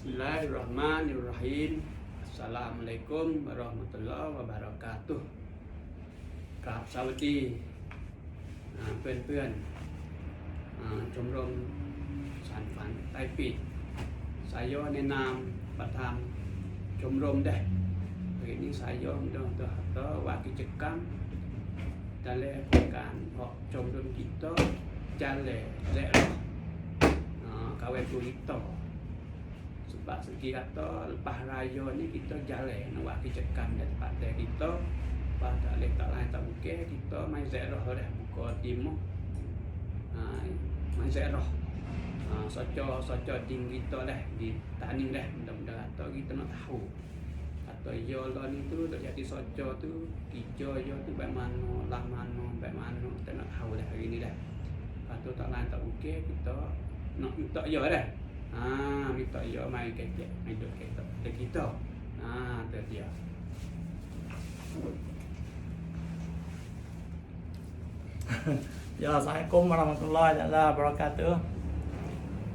Bismillahirrahmanirrahim Assalamualaikum warahmatullah wabarakatuh กราบสวัสดีเพื่อนๆชมรมสันฝันไตปิด สายย่อในนามประธานชมรมได้เห็นนี้สายย่อดองตัวตัวว่ากิจกรรมจันล่ครงการออกชมรมกิจโตจันแลและรอกาเวตุลิตโต sebab segi kata lepas raya ni kita jalan nak buat kerjakan dan tempat kita. Lepas tak boleh tak lain tak mungkin kita main zero dah muka timur. Ha, main zero ha, soco soco tim kita dah di tani dah mudah-mudahan kata kita nak tahu. Kata ya lah ni tu tak jadi soco tu kerja ya tu baik mana lah mana baik mana kita nak tahu dah hari ni dah. Tu tak lain tak mungkin kita nak minta ya dah Ah, minta ya mai kekek, mai duk kita. Kita kita. Ah, tu dia. Ya, Assalamualaikum warahmatullahi wabarakatuh.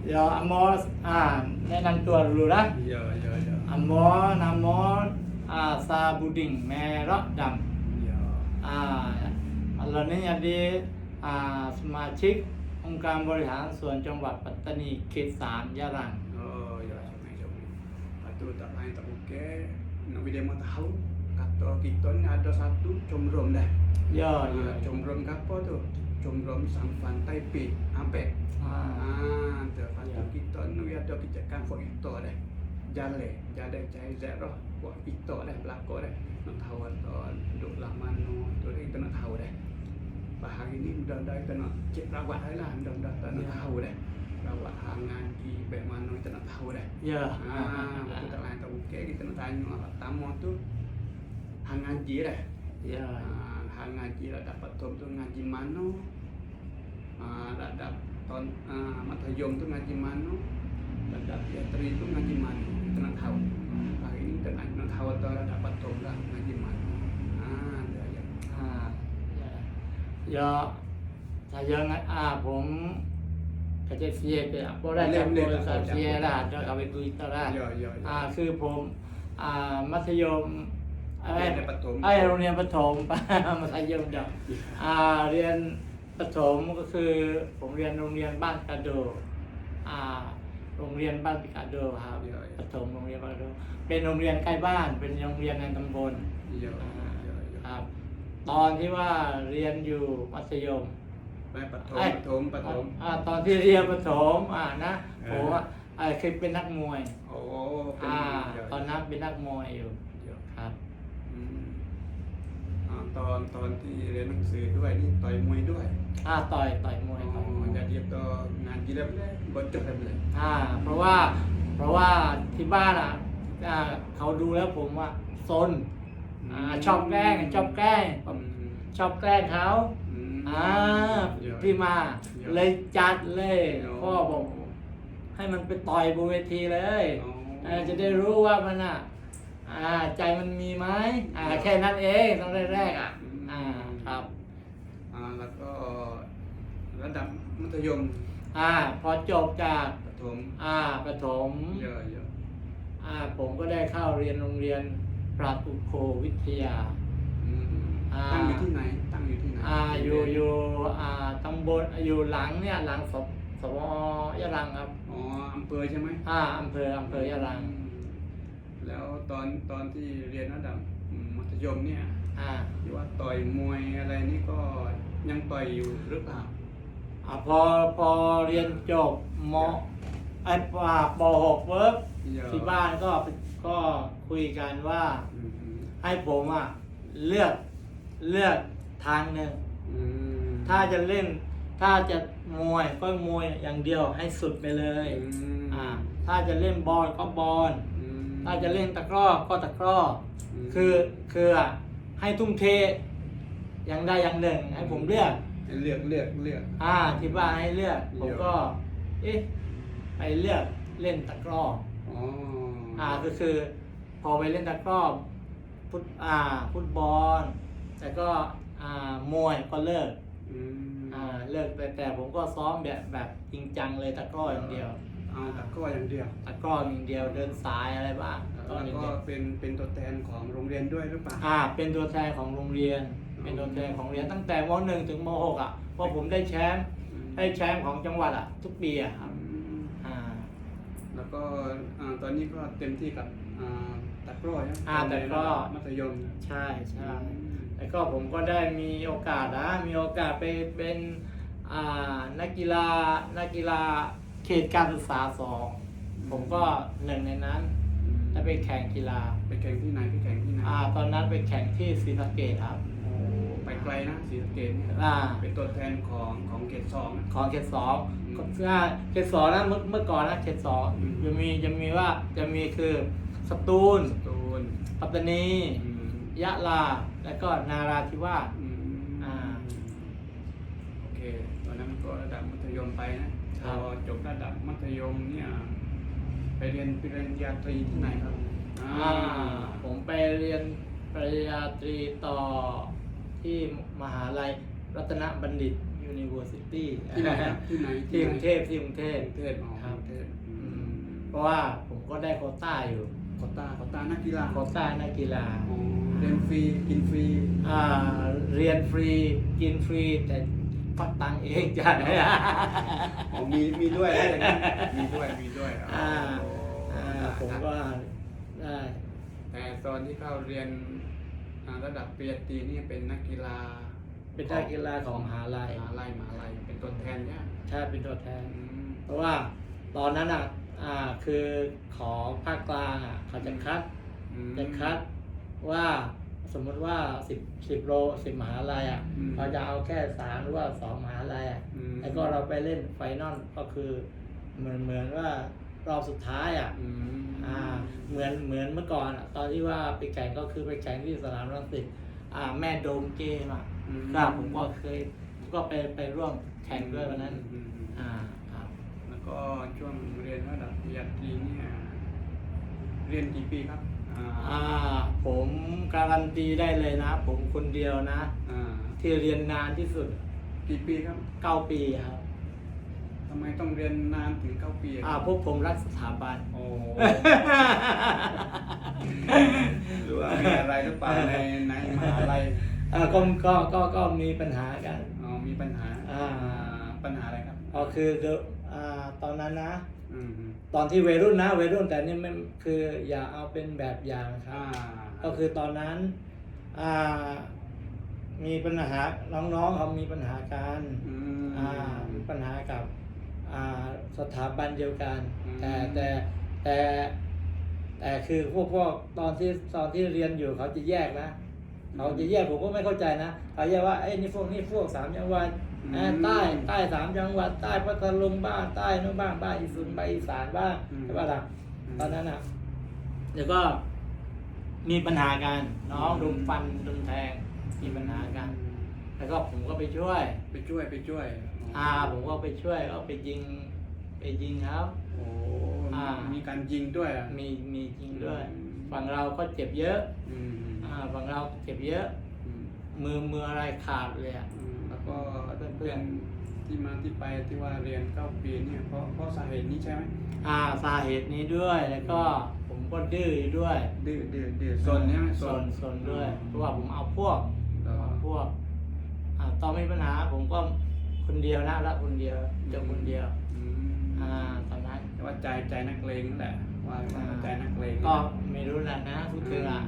Ya, Amor, ah, แนะนำตัว dulu lah. Ya, ya, ya. Amor, nama ah, Sabuding Merah Dam. Ya. Ah, เรานี่ jadi ah, สมาชิก องค์การบริหารส่วนจังหวัดปัตตานีเขตสามยะรัง Oh, ya, sama sama. Lepas tu tak lain tak mungkin. Nak bila mau tahu kata kita ni ada satu comrom dah. ย่อ Ah, อยู่ comrom ke apa tu? Comrom Sampan Taipei. Ampek. อ่า Ah, tu lepas tu Ya. kita ni ada kerjakan for kita dah. Jalan, jalan cari zero buat kita dah belakang dah. Nak tahu atau duduk lah mana tu dah kita nak tahu dah. lepas hari ni mudah-mudahan kita nak cek rawat lah lah. Mudah-mudahan tak nak ya. tahu dah rawat hangan ki baik mana kita nak tahu dah ya. Yeah. kita tak lain tak okey kita nak tanya apa tamu tu hangan ji dah ya. Yeah. ha, hangan lah dapat tu tu ngaji mana ha, lah dapat ton uh, mata yom tu ngaji mana lah dapat tu ngaji mana kita nak tahu. Hmm. Hari ni kita nak, nak tahu tu lah dapat tu lah ngaji mana ย่อถ้ายังไงอ่าผมก็จะเสียไปอะเพราะได้จากบริษัทเสียละจะเอาไปดูอีกตลาด Ya, ya, อ่า ya. คือผมอ่ามัธยมเอ้ย Dia dapat tom. ไอ้ยโรงเรียนประถมมัธยมเดียวอ่าเรียนประถมก็คือผมเรียนโรงเรียนบ้านกาโดอ่าโรงเรียนบ้านปิกาโดครับ Ya, ya. ประถมโรงเรียนบ้านกาโดเป็นโรงเรียนใกล้บ้าน เป็นโรงเรียนในตำบล Ya, อ่า ya, ya. ครับ ตอนที่ว่าเรียนอยู่มัธยม Baik patom, เอ้ย patom, patom. อ่าตอนที่เรียนประถมอ่านะเออ ผมอะอ่าเคยเป็นนักมวย Oh, อ่า ya, ตอน ya. นั้นเป็นนักมวยอยู่ Ya. ครับ อืมอ่าตอนตอนที่เรียนหนังสือด้วยนี่ต่อยมวยด้วยอ่าต่อยต่อยมอ๋วยอต่อยมวย jadi itu ngaji dah boleh bocor dah boleh อ่าเพราะว่าเพราะว่าที่บ้านอะอ่าเขาดูแล้วผมอะซน อ่าชอบแกล้งชอบแกล้งอืมชอบแกล้งเขาอืมอ่าเดี๋ยวพี่มาเดี๋ยวเลยจัดเลยเดี๋ยวพ่อบอกให้มันไปต่อยบนเวทีเลยอ๋อเออจะได้รู้ว่ามันอะอ่าใจมันมีไหมอ่าแค่นั้นเองตอนแรกๆอะอ่าครับอ่าแล้วก็ระดับมัธยมอ่าพอจบจากประถมอ่าประถมเยอะเยอะอ่าผมก็ได้เข้าเรียนโรงเรียน ปราตุโควิทยา อืมอ่า ตั้งอยู่ที่ไหน ตั้งอยู่ที่ไหนอ่าอยู่อยู่อ่าตำบลอยู่หลังเนี่ยหลังสบสบยะรังครับ อ๋ออำเภอใช่ไหมอ่าอำเภออำเภอยะรังอืมแล้วตอนตอนที่เรียนระดับอืมมัธยมเนี่ยอ่าที่ว่าต่อยมวยอะไรนี่ก็ยังต่อยอยู่หรือเปล่า อ่าพอพอเรียนจบมไอ้ปาปหกเวิร์กเยอะที่บ้านก็ ก็คุยกันว่าอืมอืมให้ผมอะเลือกเลือกทางหนึ่ง อืมถ้าจะเล่น ถ้าจะมวยก็มวยอย่างเดียวให้สุดไปเลยอืมอ่า ถ้าจะเล่นบอลก็บอล อืมถ้าจะเล่นตะกร้อก็ตะกร้ออมคือคืออะให้ทุ่มเทอย่างใดอย่างหนึ่ง ให้ผมเลือกให้เลือกเลือกเลือก อ่าที่บ้านให้เลือก ผมเลือกก็ เอ๊ะ ไปเลือกเล่นตะกร้อ อ๋อ อ่าก็คือ พอไปเล่นตะกร้อฟุตอ่าฟุตบอลแต่ก็อ่ามวยก็เลิกอืมอ่าเลิกแต่แต่ผมก็ซ้อมแบบแบบจริงจังเลยตะกร้ออย่างเดียวอเอาตะกร้ออย่างเดียวตะกร้ออย่างเดียวเดินสายอะไรบ้างตอนแล้วก็เด็กเป็นเป็นตัวแทนของโรงเรียนด้วยหรือเปล่าๆอ่า เป็นตัวแทนของโรงเรียน เป็นตัวแทนของโรงเรียนตั้งแต่ม .1 ถึงม .6 อะเพราะผมได้แชมป์ได้แชมป์ของจังหวัดอะ ทุกปีอะครับอืมอ่า แล้วก็อ่าตอนนี้ก็เต็มที่กับอ่าตะกร้อนะอ่าตะกร้อ มัธยมใช่ใช่แล้วก็ผมก็ได้มีโอกาสนะมีโอกาสไปเป็นอ่านักกีฬานักกีฬาเขตการศึกษาสองผมก็หนึ่งในนั้นอืมได้ไปแข่งกีฬา ไปแข่งที่ไหนไปแข่งที่ไหน อ่า ตอนนั้นไปแข่งที่ศรีสะเกษครับโอ้ ไปไกลนะศรีสะเกษเนี่ยอ่า เป็นตัวแทนของของเขตสองนะ ของเขตสองอืมก็อ่าเขตสองนะเมื่อเมื่อก่อนนะเขตสองอืม จะมีจะมีว่าจะมีคือสตูลสตูลปัตตานี อืมยะลา แล้วก็นาราธิวาส อืมอ่าโอเคตอนนั้นก็ระดับมัธยมไปนะคพรับอจบระดับมัธยมเนี่ยไปเรียนปริญญาตรีที่ไหนครับอ่าผมไปเรียนปริญญาตรีต่อ ที่มหาลัยรัตนบัณฑิต University ที่ไหนครับที่ไหนที่กรุงเทพที่กรุงเทพกรุงเทพอ๋อครับกรุงเทพอือืมมเพราะว่าผมก็ได้โควต้าอยู่โควต้าโควต้านักกีฬาโควต้านักกีฬาอ๋อเรียนฟรีกินฟรีอ่าเรียนฟรีกินฟรีแต่ฟักตังค์เองจ่ายอ๋อมีมีด้วยอะไรอย่างนั้นมีด้วยมีด้วยอ่าโอ้อ่าผมก็ได้แต่ตอนที่เข้าเรียนอ่า ระดับปริญญาตรีนี่เป็นนักกีฬาเป็นนักกีฬาของมหาลัยมหาลัยมหาลัยเป็นตัวแทนเนี่ยใช่เป็นตัวแทนอืมเพราะว่าตอนนั้นอะอ่าคือของภาคกลางอะเขาจะคัดอืมจะคัดว่าสมมติว่าสิบสิบโลสิบมหาลัยอะอืมเขาจะเอาแค่สามหรือว่าสองมหาลัยอะอืมแล้วก็เราไปเล่นไฟนอลก็คือเหมือนเหมือนว่า รอบสุดท้ายอะอืมอ่าเหมือนเหมือนเมื่อก่อนอะตอนที่ว่าไปแข่งก็คือไปแข่งที่สนามรังสิตอ่าแม่โดมเกมอะอืมครับผมก็เคยก็ไปไปร่วมแข่งด้วยวันนั้นอืมอืมอ่าครับแล้วก็ช่วงเรียนระดับปริญญาตรีเนี่ยเรียนกี่ปีครับอ่าอ่าผมการันตีได้เลยนะ ผมคนเดียวนะ อ่าที่เรียนนานที่สุดกี่ปีครับ เก้าปีครับทำไมต้องเรียนนานถึงเก้าปีอ่าพวกผมรักสถาบัน โอ้หรือว่ามีอะไรหรือเปล่าในในมหาลัยอ่าก็ก็ก็ก็มีปัญหากันอ๋อมีปัญหาอ่าปัญหาอะไรครับก็คือเดอะอ่าตอนนั้นนะอืมอืมตอนที่วัยรุ่นนะวัยรุ่นแต่นี่ไม่คืออย่าเอาเป็นแบบอย่างครัอ่าบก็คือตอนนั้นอ่ามีปัญหาน้องๆเขามีปัญหากันอืมอ่ามีปัญหากับอ่า สถาบันเดียวกันอืมแต่แต่แต่แต่คือพวกพวกตอนที่ตอนที่เรียนอยู่เขาจะแยกนะเขาจะแยกผมก็ไม่เข้าใจนะเขาแยกว่าไอ้ยนี่พวกนี่พวกสามจังหวัดอ่าใต้ใต้สามจังหวัดใต้พัทลุงบ้างใต้นู้นบ้างบ้านอีสุนบ้านอีสานบ้างใช่ป่ะล่ะตอนนั้นอะเดี๋ยวก็มีปัญหากันน้องรุมฟันรุมแทงมีปัญหากัน แล้วก็ผมก็ไปช่วย ไปช่วยไปช่วย อ่าผมก็ไปช่วยก็ไปยิง ไปยิงครับ โอ้อ่ามีการยิงด้วยอะมีมียิงด้วยอืมฝั่งเราก็เจ็บเยอะอืมอืมอ่าฝั่งเราเจ็บเยอะ อืมมือมืออะไรขาดเลยอะอืมแล้วก็เพื่อนๆเพื่อนที่มาที่ไปที่ว่าเรียนเก้าปีเนี่ยเพราะเพราะสาเหตุนี้ใช่ไหมอ่าสาเหตุนี้ด้วยแล้วก็ผมก็ดื้ออยู่ด้วยดื้อดื้อดื้อซนเนี่ยสนสนด้วย เพราะว่าผมเอาพวก แล้วเอาพวกอ่าตอนมีปัญหาผมก็ คนเดียวนะละคนเดียวเจอคนเดียว อืมอ่าตอนนั้น แต่ว่าใจใจนักเลงนั่นแหละว่าอ่า ใจนักเลงก็ไม่รู้แหละนะทุกทีละ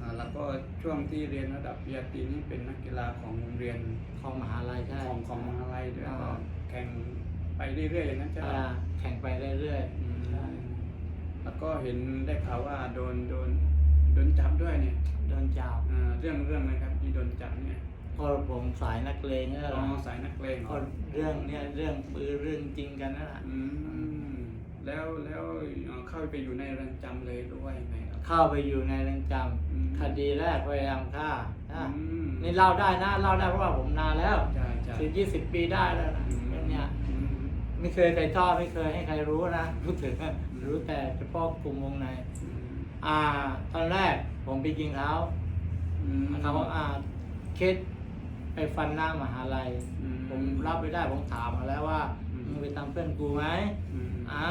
อ่าแล้วก็ช่วงที่เรียนระดับปริญญาตรีนี่เป็นนักกีฬาของโรงเรียนของมหาลัยใช่ ของของมหาลัยด้วยอ่า ก็แข่งไปเรื่อยๆอย่างนั้นใช่ไหม อ่าแข่งไปเรื่อยอืมๆใช่แล้วก็เห็นได้ข่าวว่าโดนโดนโดนจับด้วยเนี่ยโดนจับอ่าเรื่องเรื่องนะครับที่โดนจับเนี่ย ก็ผมสายนักเลงนี่แหอ๋อละสายนักเลงเหรก็อเรื่องเนี้ยเรื่องปืนเรื่องจริงกันนั่นแหละอืมแล้วแล้วเอ่อเข้าไปอยู่ในเรือนจำเลยหรือว่ายังไงครับเข้าไปอยู่ในเรือนจอืมำคดีแรกพยายามฆ่านะอืมนี่เล่าได้นะเล่าได้เพราะว่าผมนานแล้วใช่ใช่สิบยี่สิบปีได้แล้วนะอืมเรื่องเนี้ยอืมไม่เคยใครชอบไม่เคยให้ใครรู้นะรู้ถึงรู้แต่เฉพาะกลุ่มวงในอืมอ่า ตอนแรกผมไปยิงเขาอืมเขาบอกอ่าเคส ไปฟันหน้ามหาลัยอืผมรับไม่ได้ผมถามมาแล้วว่าอืมมึงไปตามเพื่อนกูไหมอืมอ่า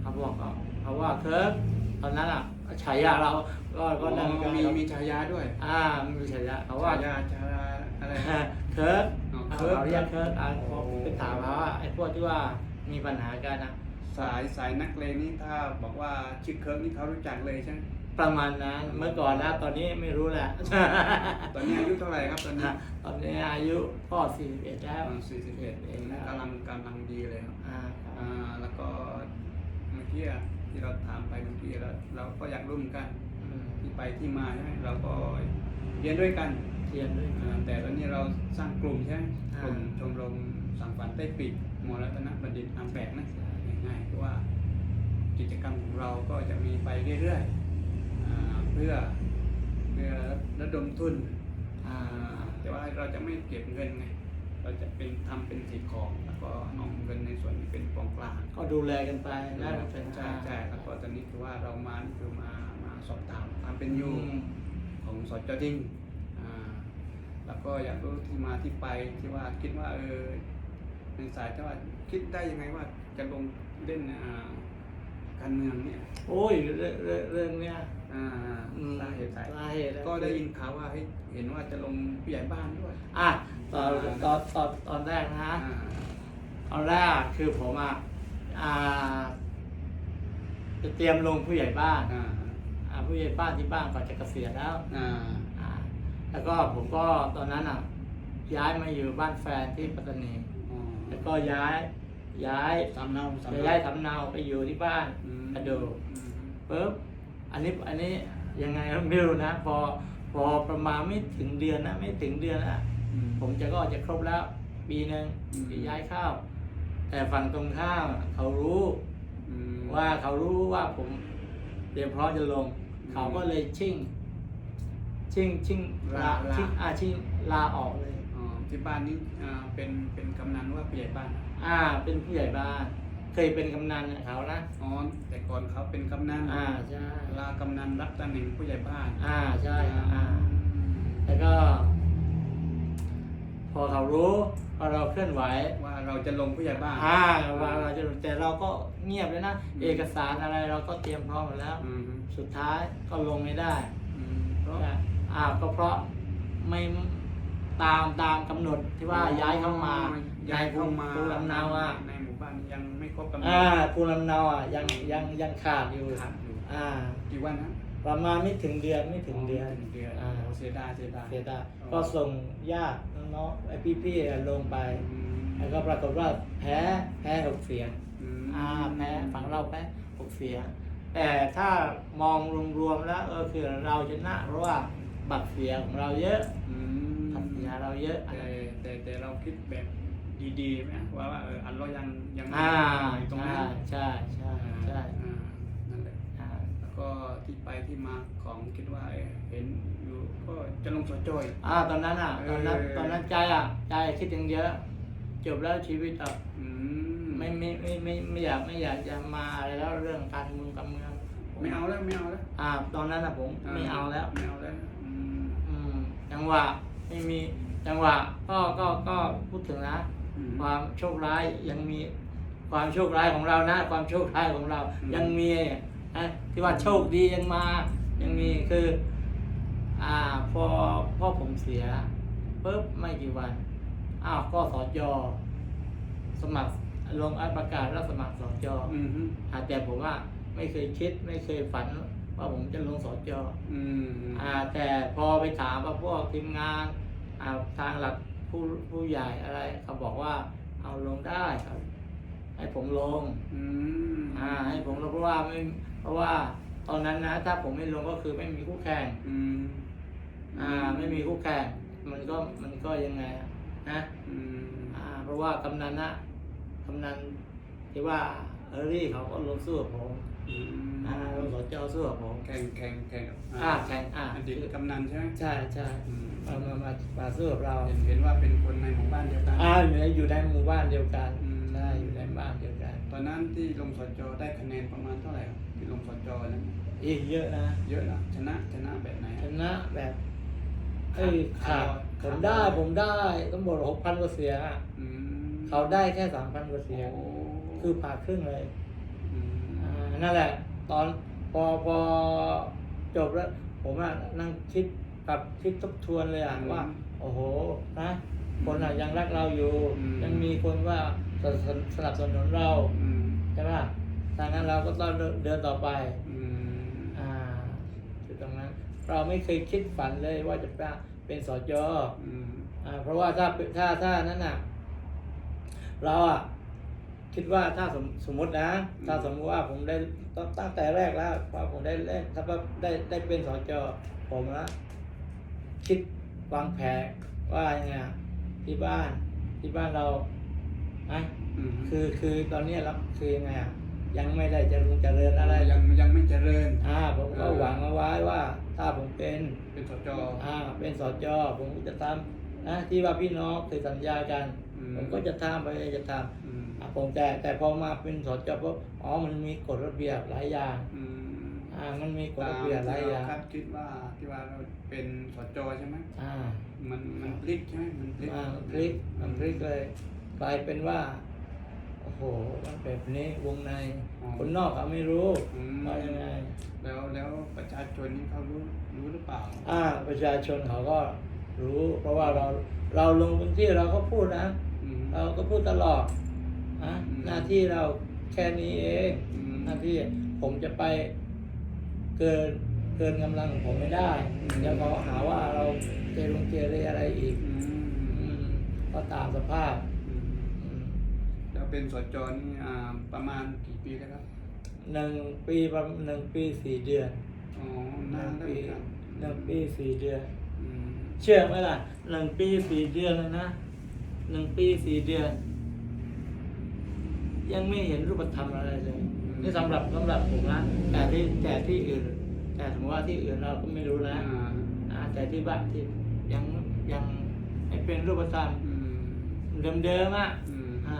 เขาบอกเขาเขาว่าเคิร์กตอนนั้นอะฉายาเราก็ก็นั่งกันมีมีฉายาด้วย อ่ามีฉายาเขาว่าฉายาฉายาอะไรเคิร์กอ๋อเขาเคิร์กเรียกเคิร์กอ่าพอไปถามเขาว่าไอ้พวกที่ว่ามีปัญหากันนะสายสายนักเลงนี่ถ้าบอกว่าชื่อเคิร์กนี่เขารู้จักเลยใช่ไหม ประมาณนั้นเมื่อก่อนนะตอนนี้ไม่รู้แหละ ตอนนี้อายุเท่าไหร่ครับตอนนี้ตอนนี้อายุพ่อ41แล้วสี่สิบเอ็ดเองกำลังกำลังดีเลยครับอ่าครับอ่าแล้วก็เมื่อกี้อะที่เราถามไปเมื่อกี้เราเราก็อยากร่วมกันอืมที่ไปที่มาใช่ไหมเราก็เรียนด้วยกันเทียนด้วยอ่าแต่ตอนนี้เราสร้างกลุ่มใช่ไหมอ่ากลุ่มชมรมสังฝันใต้ปีกมอรัตนบัณฑิตทางแบกนะง่ายๆคือว่ากิจกรรมของเราก็จะมีไปเรื่อยๆอ่า เพื่อเพื่อระดมทุนอ่าอ่าแต่ว่าเราจะไม่เก็บเงินไงเราจะเป็นทำเป็นสิทธิ์ของแล้วก็เอาเงินในส่วนนี้เป็นกองกลางก็ดูแลกันไปนะใช่ใช่ใช่แล้วก็ตอนนี้คือว่าเรามานี่คือมามาสอบถามความเป็นออืยู่มของสจดิ้งอ่าแล้วก็อยากรู้ที่มาที่ไปที่ว่าคิดว่าเออในสายที่ว่าคิดได้ยังไงว่าจะลงเล่นอ่า การเมืองเนี่ยโอ้ยเรื่องเรื่องเรื่องเนี้ยอ่าอืมสาเหตุสายสาเหตุก็ได้ยินข่าวว่าเฮ้ยเห็นว่าจะลงผู้ใหญ่บ้านด้วยอะตอนตอนตอนตอนแรกนะอ่าตอนแรกคือผมอะอ่าจะเตรียมลงผู้ใหญ่บ้านอ่าอ่าผู้ใหญ่บ้านที่บ้านก็จะเกษียณแล้วอ่าอ่าแล้วก็ผมก็ตอนนั้นอะย้ายมาอยู่บ้านแฟนที่ปัตตานี อ๋อแล้วก็ย้าย ย้ายสามเนาสามย้ายสำเนาไปอยู่ที่บ้านอืมกระโดดอืมปุ๊บอันนี้อันนี้ยังไงไม่รู้นะ พอพอประมาณไม่ถึงเดือนนะไม่ถึงเดือนนะอืมผมจะก็จะครบแล้ว ปีหนึ่งอืมที่ย้ายเข้า แต่ฝั่งตรงข้ามเขารู้อืมว่าเขารู้ว่าผมเตรียมพร้อมจะลงอืมเขาก็เลยชิ่ง ชิ่งชิ่งลาลาชิ่งอาชิ่งลาออกเลยอ๋อที่บ้านนี้อ่าเป็นเป็นกำนันว่าผู้ใหญ่บ้าน อ่า เป็นผู้ใหญ่บ้าน เคยเป็นกำนันเขานะอ๋อแต่ก่อนเขาเป็นกำนันอ่าใช่ลากำนันรับตำแหน่งผู้ใหญ่บ้าน อ่าใช่อ่าแล้วก็ พอเขารู้พอเราเคลื่อนไหวว่าเราจะลงผู้ใหญ่บ้านอ่าว่าเราจะแต่เราก็เงียบเลยนะเอกสารอะไรเราก็เตรียมพร้อมหมดแล้วอืมสุดท้ายก็ลงไม่ได้อืมเพราะอ่าก็เพราะไม่ตามตามกำหนดที่ว่าย้ายเข้ามา ย้ายเข้ามาภูมิลำเนาอะ ในหมู่บ้านยังไม่ครบกำหนดอ่าภูมิลำเนาอะยังยังยังขาดอยู่ขาดอยู่อ่า กี่วันฮะประมาณไม่ถึงเดือนไม่ถึงเดือนไม่ถึงเดือนอ่าโอ้เสียดายเสียดายเสียดายอ๋อก็ส่งญาติน้องๆไอพี่ๆลงไป อืมแล้วก็ปรากฏว่าแพ้แพ้หกเสียงอืมอ่าแพ้ฝั่งเราแพ้หกเสียง แต่ถ้ามองรวมๆแล้วเออคือเราชนะเพราะว่าบัตรเสียของเราเยอะอืมบัตรเสียเราเยอะอันแต่นั้นแต่แต่เราคิดแบบ ดีๆไหมว่าว่าเอออันเรายังยังอ่าอยู่ตรงใช่นั้นใช่ใช่ใช่อ่านั่นแหละอ่าแล้วก็ที่ไปที่มาของคิดว่าเออเห็นอยู่ก็จะลงสจอย อ่าตอนนั้นอะตอนนั้นเออ ตอนนั้นใจอะใจคิดอย่างเยอะ จบแล้วชีวิตอะอืมไม่ไม่ไม่ไม่ไม่อยากไม่อยากจะมาอะไรแล้วเรื่องการเมืองการเมืองไม่เอาแล้วไม่เอาแล้วอ่า ตอนนั้นอะผมไม่เอาแล้ว ไม่เอาแล้วอืมอืมจังหวะไม่มีจังหวะก็ก็ก็พูดถึงนะอืม ความโชคร้ายยังมีความโชคร้ายของเรานะ ความโชคร้ายของเราอืมยังมีนะที่ว่าโชคดียังมา ยังมีคือ อ่าพอพ่อผมเสียปุ๊บไม่กี่วันอ้าวก็สจสมัครลงอัประกาศรับสมัครสจอืมฮึอ่าแต่ผมว่าไม่เคยคิดไม่เคยฝันว่าผมจะลงสจอืมอ่า แต่พอไปถามว่าพวกทีมงานอ่าทางหลัก ผู้ผู้ใหญ่อะไรเขาบอกว่าเอาลงได้ครับให้ผมลงอืมอ่าให้ผมลงเพราะว่าไม่เพราะว่าตอนนั้นนะ ถ้าผมไม่ลงก็คือไม่มีคู่แข่งอืมอ่า ไม่มีคู่แข่งมันก็มันก็ยังไงอะนะอืมอ่า เพราะว่ากำนันนะกำนันที่ว่าเออรี่เขาก็ลงสู้กับผม อืมอ่าลง สจสู้กับผมแข่งแข่งแข่งกับอ่าแข่งอ่าอดีตกำนันใช่ไหมใช่ใช่อืมมามามามาสู้กับเราเห็นเห็นว่าเป็นคนในหมู่บ้านเดียวกันอ่าอยู่ในอยู่ในหมู่บ้านเดียวกันอืมใช่อยู่ในบ้านเดียวกัน ตอนนั้นที่ลงสจได้คะแนนประมาณเท่าไหร่ครับที่ลงสจนั้นอีกเยอะนะ เยอะนะชนะชนะแบบไหนชนะแบบเอ้ยขาขาดดขาดผมได้ผมได้ต้องบอกหกพันกว่าเสียงอะอืมเขาได้แค่สามพันกว่าเสียงโอ้คือผ่าครึ่งเลยอืมอ่านั่นแหละ ตอน พอพอจบแล้ว ผมอะนั่งคิดกลับคิดทบทวนเลยอะว่า โอ้โหนะคนอะยังรักเราอยู่ ยังมีคนว่าสนับสนับสนุนเราอืมใช่ไหมดังนั้นเราก็ต้องเดินต่อไปอืมอ่าคือตรงนั้น เราไม่เคยคิดฝันเลยว่าจะเป็นสจอืมอ่าเพราะว่าถ้าถ้าถ้านั้นน่ะ เราอะ คิดว่าถ้าสมสมมตินะ ถ้าสมมติว่าผมได้ตั้งตั้งแต่แรกแล้วว่าผมได้เล่นถ้าว่าได้ได้เป็นสจผมนะคิดวางแผนว่ายังไงอะที่บ้านที่บ้านเรานะอืมคือคือตอนเนี้ยเราคือยังไงอะยังไม่ได้เจะรุงเจริญอะไร ยังยังไม่เจริญ อ่า ผมก็เออหวังเอาไว้ว่า ถ้าผมเป็นเป็นสจอ่า เป็นสจผมก็จะทำนะที่ว่าพี่น้องเคยสัญญากันอืมผมก็จะทำไปจะทอืมำ อะผมแต่แต่พอมาเป็นสจปุ๊บอ๋อมันมีกฎระเบียบหลายอย่างอืมอ่ามันมีกฎตามระเบียบหลายที่อเราย่างคาดคิดว่าที่ว่าเราเป็นสจใช่ไหมอ่ามันมันพลิกใช่ไหมมันพลิกอ่ามันพลิกมันพลิกเลยกลายเป็นว่าโอ้โหมันแบบนี้วงในคนนอกเขาไม่รู้อืมว่ายังไงแล้วแล้วประชาชนนี่เขารู้รู้หรือเปล่า อ่า ประชาชนเขาก็รู้ เพราะว่าเราเราลงพื้นที่เราก็พูดนะอืมเราก็พูดตลอด นะอืมหน้าที่เราแค่นี้เองอืมหน้าที่ผมจะไปเกินเกินกำลังของผมไม่ได้อืมเดี๋ยวเขาหาว่าเราเกลงเกเรอะไรอีกอืมอืมก็ตามสภาพอืมอืมแล้วเป็นสจนี่อ่าประมาณกี่ปีแล้วครับหนึ่งปีประมาณหนึ่งปีสี่เดือนอ๋อหนานึ่นงแล้วปีครับหนึ่งปีสี่เดือนอืมเชื่อไหมล่ะหนึ่งปีสี่เดือนเลยนะหนึ่งปีสี่เดือน ยังไม่เห็นรูปธรรมอะไรเลยนี่สำหรับสำหรับผมนะแต่ที่แต่ที่อื่น แต่สมมติว่าที่อื่นเราก็ไม่รู้นะอ่าอ่าแต่ที่บ้านที่ยังยังไม่เป็นรูปธรรมอืมเดิมๆอะอืมอ่า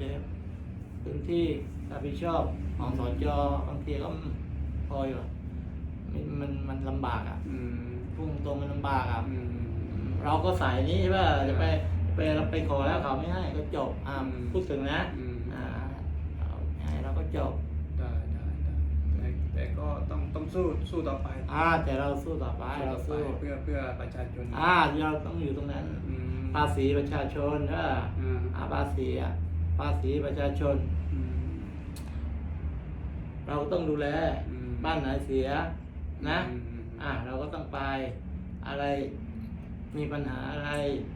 เดิมๆพื้นที่รับผิดชอบของสจบางทีก็พออยู่อะมันมันมันลำบากอะอืมพุ่งตรงมันลำบากอะอืมเราก็สายนี้ใช่ป่ะจะไป ไปเราไปขอแล้วเขาไม่ให้ก็จบอ่าอืม พูดถึงนะอืมอ่าเอาไม่ให้เราก็จบได้ได้ได้แต่แต่ก็ต้องต้องสู้สู้ต่อไปอ่าแต่เราสู้ต่อไปสู้เราต่อไปสู้เพื่อเพื่อประชาชนอ่าเราต้องอยู่ตรงนั้น อืมภาษีประชาชนใช่ป่ะอ่าอ่าภาษีอะภาษีประชาชน อืม เราก็ต้องดูแลอืม บ้านไหนเสียนะ อืม อ่าเราก็ต้องไปอะไรมีปัญหาอะไรเ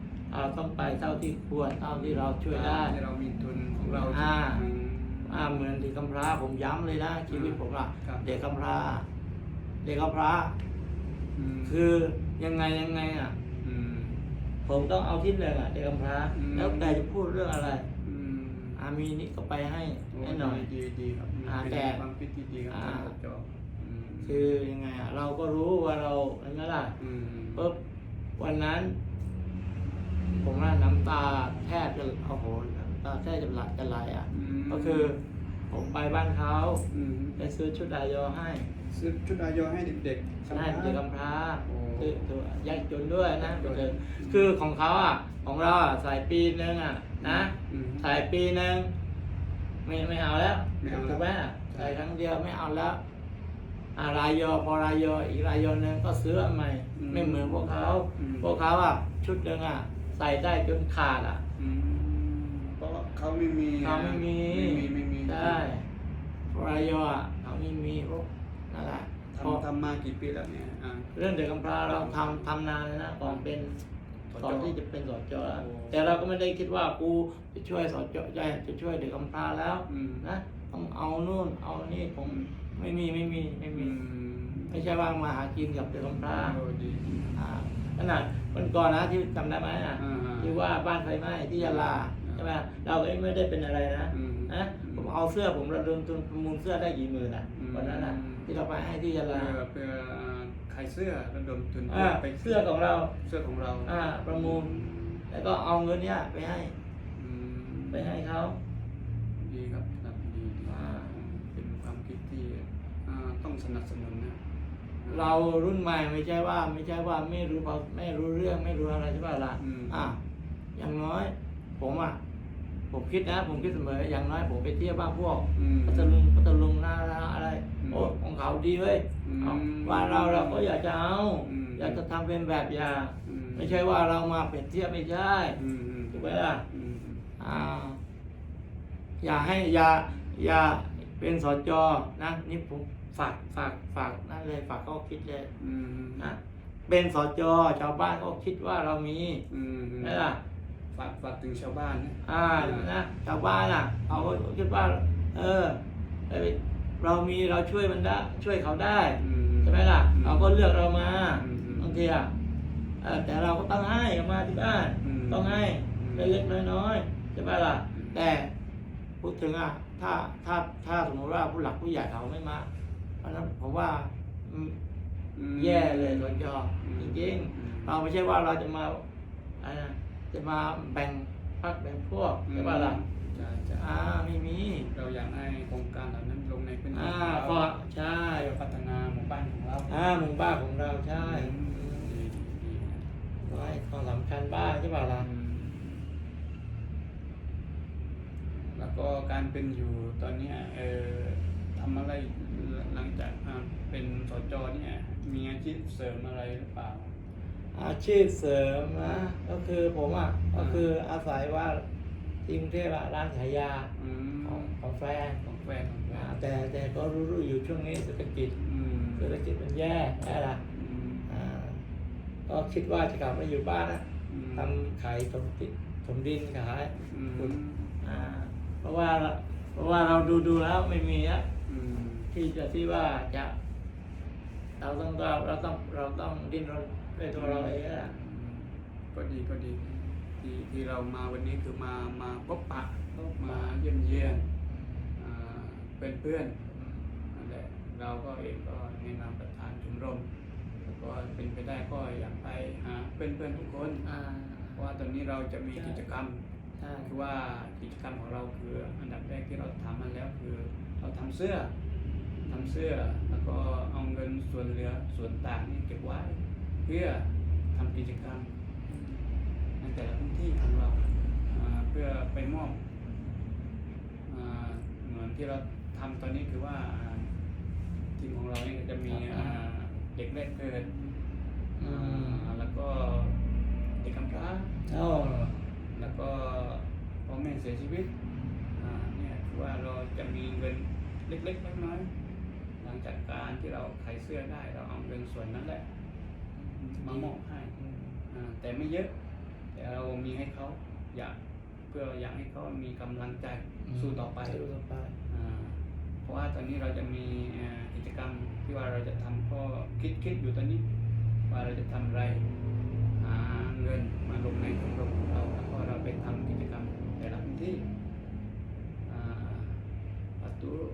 รา ต้องไปเท่าที่ควรเท่าที่เราช่วยได้ที่เรามีทุนของเราอ่าอืมอ่าเหมือนเด็กกำพร้าผมย้ำเลยนะชีวิตผมอะครับเด็กกำพร้า เด็กกำพร้ามคือยังไงยังไงอะมผมต้องเอาที่หนึ่งอะเด็กกำพร้าอืมแล้วแต่จะพูดเรื่องอะไรอืมอามีนี่ก็ไปให้โอ้ให้หน่อยดีดีดีครับอ่าเป็นแต่ความคิดที่ดีครับอ่าท่านจออืมคือยังไงอะเราก็รู้ว่าเราเห็นไหมล่ะมปุ๊บวันนั้น ผมว่าน้ำตาแทบจะโอ้โหน้ำตาแทบจะไหลจะไหลอะมก็คือผมไปบ้านเขาอืมไปซื้อชุดอายอให้ซื้อชุดอายอให้เด็กๆให้เด็กกำพร้าโอ้คือตัวยากจนด้วยนะยากจนคือคือของเขาอะ ของเราอะใส่ปีนึงอะ นะอืม ใส่ปีนึงไม่ไม่เอาแล้วไม่เอาแล้ว ถูกไหมใส่ครั้งเดียวไม่เอาแล้วอ่ารายยอพอรายยออีกรายยอหนึงก็ซื้ออันใหม่ไม่เหมือนพวกเขา อืม พวกเขาอะชุดหนึ่งอะ ใส่ได้จนขาดอะ อืมเพราะว่าเขาไม่มีเขาไม่มี ไม่มีไม่มีใช่พอรายยออะเขาไม่มีพวกนั่นแหละพอทำทำมากี่ปีแล้วเนี่ยอ่า เรื่องเด็กกำพร้าเราทำทำนานเลยนะก่อนเป็นสจก่อนที่จะเป็นสจแล้วโอ้ แต่เราก็ไม่ได้คิดว่ากูจะช่วยสจจะจะช่วยเด็กกำพร้าแล้วอืมนะต้องเอานู่นเอานี่ผมไม่มีไม่มีไม่อืมี มไม่ใช่ว่ามาหากินกับเด็กกำพร้าโอ้ดี อ่า ขนาดวันก่อนนะที่จำได้ไหมอะอ่าที่ว่าบ้านไฟไหม้ที่ยะลาอ่าใช่ไหมเราก็ไม่ได้เป็นอะไรนะอืมนะผมเอาเสื้อผมระดมทุนประมูลเสื้อได้กี่หมื่นอะอืม วันนั้นอะที่เราไปให้ที่ยะเพื่ลาอเพื่อขายเสื้อระดมทุนอ่าไปเสื้อของเราเสื้อของเราอ่าประมูล แล้วก็เอาเงินเนี้ยไปให้อืมไปให้เขา ดีครับครับดีดีอ่า เป็นความคิดที่อ่าต้องสนับสนุนนะ เรารุ่นใหม่ไม่ใช่ว่า ไม่ใช่ว่าไม่รู้พอไม่รู้เรื่องไม่รู้อะไรใช่ป่ะล่ะอืมอะอย่างน้อยผผมอะผมคิดนะ ผมคิดเสมออย่างน้อยผมไปเที่ยวบ้านพวกอืมพัทลุงพัทลุงนาราอะไรอืมโอ้ของเขาดีเว้ยอืมเอาบ้านเราเราก็อยากจะเอาอืมอยากจะทำเป็นแบบอย่างอืมไม่ใช่ว่าเรามาเปรียบเทียบไม่ใช่อืมอืมถูกไหมล่ะอืมอ่า อย่าให้อย่าอย่าเป็นสจนะนี่ผม ฝากฝากฝากนั่นเลยฝากเขาคิดเลยอืมนะเป็นสจชาวบ้านก็คิดว่าเรามีอืมไหมล่ะฝากฝากถึงชาวบ้านนะอ่านะชาวบ้านอะเขาก็คิดว่า เออเอ้ยเรามีเราช่วยมันได้ ช่วยเขาได้อืมใช่ไหมล่ะอืมเขาก็เลือกเรามาอืมอืมบางทีอะเออแต่เราก็ต้องให้เขามาที่บ้านอืมต้องให้อืมเล็กๆน้อยๆใช่ไหมล่ะอืมแต่พูดถึงอะถ้าถ้าถ้าสมมติว่าผู้หลักผู้ใหญ่เขาไม่มา เพราะฉะนั้นผมว่าอืมอืมแย่เลยรถจออืมจริงอืมๆเราไม่ใช่ว่าเราจะมาอะไรนะจะมาแบ่งพรรคแบ่งพวกใช่ป่ะล่ะใช่ใช่อ่าไม่มี เราอยากให้โครงการเหล่านั้นลงในพื้นที่อ่าของก็เราใช่เพื่อพัฒนาหมู่บ้านของเราอ่าหมู่บ้านของเราใช่อืมดีดีไว้ความสำคัญบ้างใช่ป่ะล่ะอืมแล้วก็การเป็นอยู่ตอนเนี้ยเออทำอะไร หลังจากอ่าเป็นสจเนี่ยมีอาชีพเสริมอะไรหรือเปล่า อาชีพเสริมนะก็คือผมอะก็คืออาศัยว่าที่กรุงเทพอะร้านขายยาอืมของของแฟนของแฟนของแฟอ่านแต่แต่ก็รู้ๆอยู่ช่วงนี้เศรษฐกิจอืมเศรษฐกิจมันแย่ใช่ล่ะอืมอ่าก็คิดว่าจะกลับมาอยู่บ้านนะอืมทำขายถมดินถมดินขายอืมคุณอ่าเพราะว่าเพราะว่าเราดูดูแล้วไม่มีอะอืม ที่จะที่ว่าจะเราต้องเราเราต้องเราต้องดิ้นรนด้วยตัวเราเองอะก็ดีก็ดีที่ที่เรามาวันนี้คือมามาพบปะมาเยี่ยมเยียนอ่าเป็นเพื่อนนั่นแหละเราก็เองก็ในนามประธานชมรมแล้วก็เป็นไปได้ก็อยากไปหาเพื่อนเพื่อนๆทุกคนอ่าเพราะว่าตอนนี้เราจะมีกิจกรรมใช่คือว่ากิจกรรมของเราคืออันดับแรกที่เราทำมาแล้วคือเราทำเสื้อ ทำเสื้อ แล้วก็เอาเงินส่วนเหลือส่วนต่างนี่เก็บไว้ เพื่อทำกิจกรรมในแต่ละพื้นที่ของเราอ่าเพื่อไปมอบอ่าเหมือนที่เราทำตอนนี้คือว่าอ่าทีมของเราเนี่ยจะมีอ่าเด็กแรกเกิดอืมอ่าแล้วก็เด็กกำพร้าเอ้าแล้วก็พ่อแม่เสียชีวิตอ่าเนี่ยคือว่าเราจะมีเงินเล็กๆน้อยๆ การจัดการที่เราขายเสื้อได้ เราเอาเงินส่วนนั้นแหละมามอบให้แต่ไม่เยอะ แต่เรามีให้เขาอยากเพื่ออยากให้เขามีกำลังใจสู้ต่อไปสู้ต่อไปเพราะว่าตอนนี้เราจะมีกิจกรรมที่ว่าเราจะทำก็คิดคิดอยู่ตอนนี้ ว่าเราจะทำอะไรหาเงินมาลงในชมรมของเราแล้วก็เราไปทำกิจกรรมแต่ละพื้นที่ Arturo